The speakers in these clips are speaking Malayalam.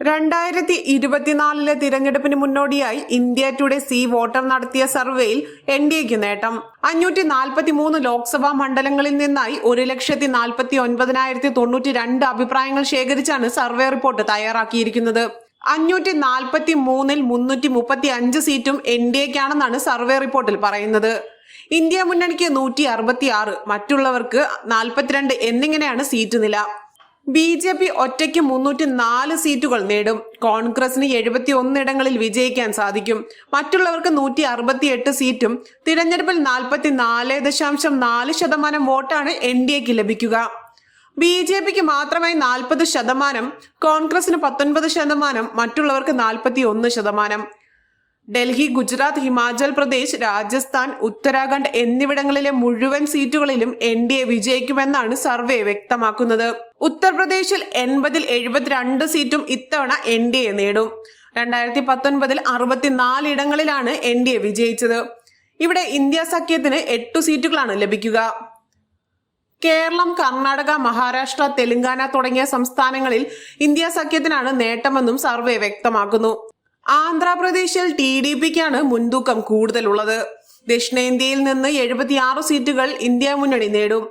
രണ്ടായിരത്തി ഇരുപത്തിനാലിലെ തിരഞ്ഞെടുപ്പിന് മുന്നോടിയായി ഇന്ത്യ ടുഡേ സി വോട്ടർ നടത്തിയ സർവേയിൽ എൻ ഡി എക്ക് നേട്ടം. അഞ്ഞൂറ്റി നാൽപ്പത്തി മൂന്ന് ലോക്സഭാ മണ്ഡലങ്ങളിൽ നിന്നായി ഒരു ലക്ഷത്തി നാൽപ്പത്തി ഒൻപതിനായിരത്തി തൊണ്ണൂറ്റി രണ്ട് അഭിപ്രായങ്ങൾ ശേഖരിച്ചാണ് സർവേ റിപ്പോർട്ട് തയ്യാറാക്കിയിരിക്കുന്നത്. അഞ്ഞൂറ്റി നാൽപ്പത്തി മൂന്നിൽ മുന്നൂറ്റി മുപ്പത്തി അഞ്ച് സീറ്റും എൻ ഡി എക്കാണെന്നാണ് സർവേ റിപ്പോർട്ടിൽ പറയുന്നത്. ഇന്ത്യ മുന്നണിക്ക് നൂറ്റി അറുപത്തി ആറ് മറ്റുള്ളവർക്ക് നാൽപ്പത്തിരണ്ട് എന്നിങ്ങനെയാണ് സീറ്റ് നില. ബി ജെ പി ഒറ്റയ്ക്ക് മുന്നൂറ്റി നാല് സീറ്റുകൾ നേടും. കോൺഗ്രസിന് എഴുപത്തി ഒന്നിടങ്ങളിൽ വിജയിക്കാൻ സാധിക്കും. മറ്റുള്ളവർക്ക് നൂറ്റി അറുപത്തി എട്ട് സീറ്റും തിരഞ്ഞെടുപ്പിൽ നാൽപ്പത്തി നാല് ദശാംശം നാല് ശതമാനം വോട്ടാണ് എൻ ഡി എക്ക് ലഭിക്കുക. ബി ജെ പിക്ക് മാത്രമായി നാൽപ്പത് ശതമാനം കോൺഗ്രസിന് പത്തൊൻപത് ശതമാനം മറ്റുള്ളവർക്ക് നാൽപ്പത്തി ഒന്ന് ശതമാനം. ഡൽഹി ഗുജറാത്ത് ഹിമാചൽ പ്രദേശ് രാജസ്ഥാൻ ഉത്തരാഖണ്ഡ് എന്നിവിടങ്ങളിലെ മുഴുവൻ സീറ്റുകളിലും എൻ ഡി എ വിജയിക്കുമെന്നാണ് സർവേ വ്യക്തമാക്കുന്നത്. ഉത്തർപ്രദേശിൽ എൺപതിൽ എഴുപത്തിരണ്ട് സീറ്റും ഇത്തവണ എൻ ഡി എ നേടും. രണ്ടായിരത്തി പത്തൊൻപതിൽ അറുപത്തിനാല് ഇടങ്ങളിലാണ് എൻ ഡി എ വിജയിച്ചത്. ഇവിടെ ഇന്ത്യ സഖ്യത്തിന് എട്ടു സീറ്റുകളാണ് ലഭിക്കുക. കേരളം കർണാടക മഹാരാഷ്ട്ര തെലങ്കാന തുടങ്ങിയ സംസ്ഥാനങ്ങളിൽ ഇന്ത്യ സഖ്യത്തിനാണ് നേട്ടമെന്നും സർവേ വ്യക്തമാക്കുന്നു. ആന്ധ്രാപ്രദേശിൽ ടി ഡി പിക്കാണ് മുൻതൂക്കം കൂടുതലുള്ളത്. ദക്ഷിണേന്ത്യയിൽ നിന്ന് എഴുപത്തിയാറ് സീറ്റുകൾ ഇന്ത്യ മുന്നണി നേടും.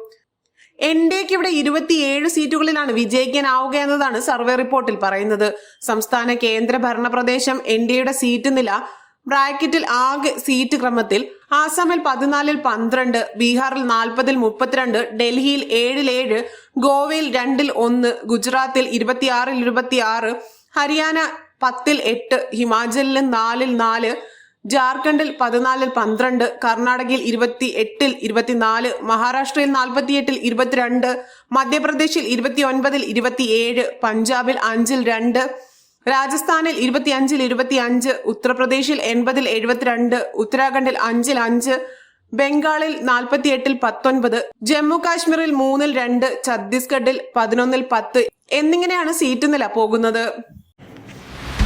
എൻ ഡി എക്ക് ഇവിടെ ഇരുപത്തിയേഴ് സീറ്റുകളിലാണ് വിജയിക്കാനാവുക എന്നതാണ് സർവേ റിപ്പോർട്ടിൽ പറയുന്നത്. സംസ്ഥാന കേന്ദ്ര ഭരണ പ്രദേശം എൻ ഡി എയുടെ സീറ്റ് നില ബ്രാക്കറ്റിൽ ആകെ സീറ്റ് ക്രമത്തിൽ ആസാമിൽ പതിനാലിൽ പന്ത്രണ്ട് ബീഹാറിൽ നാൽപ്പതിൽ മുപ്പത്തിരണ്ട് ഡൽഹിയിൽ ഏഴിൽ ഏഴ് ഗോവയിൽ രണ്ടിൽ ഒന്ന് ഗുജറാത്തിൽ ഇരുപത്തിയാറിൽ ഇരുപത്തിയാറ് ഹരിയാന പത്തിൽ എട്ട് ഹിമാചലിൽ നാലിൽ നാല് ജാർഖണ്ഡിൽ പതിനാലിൽ പന്ത്രണ്ട് കർണാടകയിൽ ഇരുപത്തി എട്ടിൽ ഇരുപത്തിനാല് മഹാരാഷ്ട്രയിൽ നാൽപ്പത്തിയെട്ടിൽ ഇരുപത്തിരണ്ട് മധ്യപ്രദേശിൽ ഇരുപത്തിയൊൻപതിൽ ഇരുപത്തിയേഴ് പഞ്ചാബിൽ അഞ്ചിൽ രണ്ട് രാജസ്ഥാനിൽ ഇരുപത്തിയഞ്ചിൽ ഇരുപത്തിയഞ്ച് ഉത്തർപ്രദേശിൽ എൺപതിൽ എഴുപത്തിരണ്ട് ഉത്തരാഖണ്ഡിൽ അഞ്ചിൽ അഞ്ച് ബംഗാളിൽ നാൽപ്പത്തിയെട്ടിൽ പത്തൊൻപത് ജമ്മു കാശ്മീരിൽ മൂന്നിൽ രണ്ട് ഛത്തീസ്ഗഡിൽ പതിനൊന്നിൽ പത്ത് എന്നിങ്ങനെയാണ് സീറ്റ് നില പോകുന്നത്.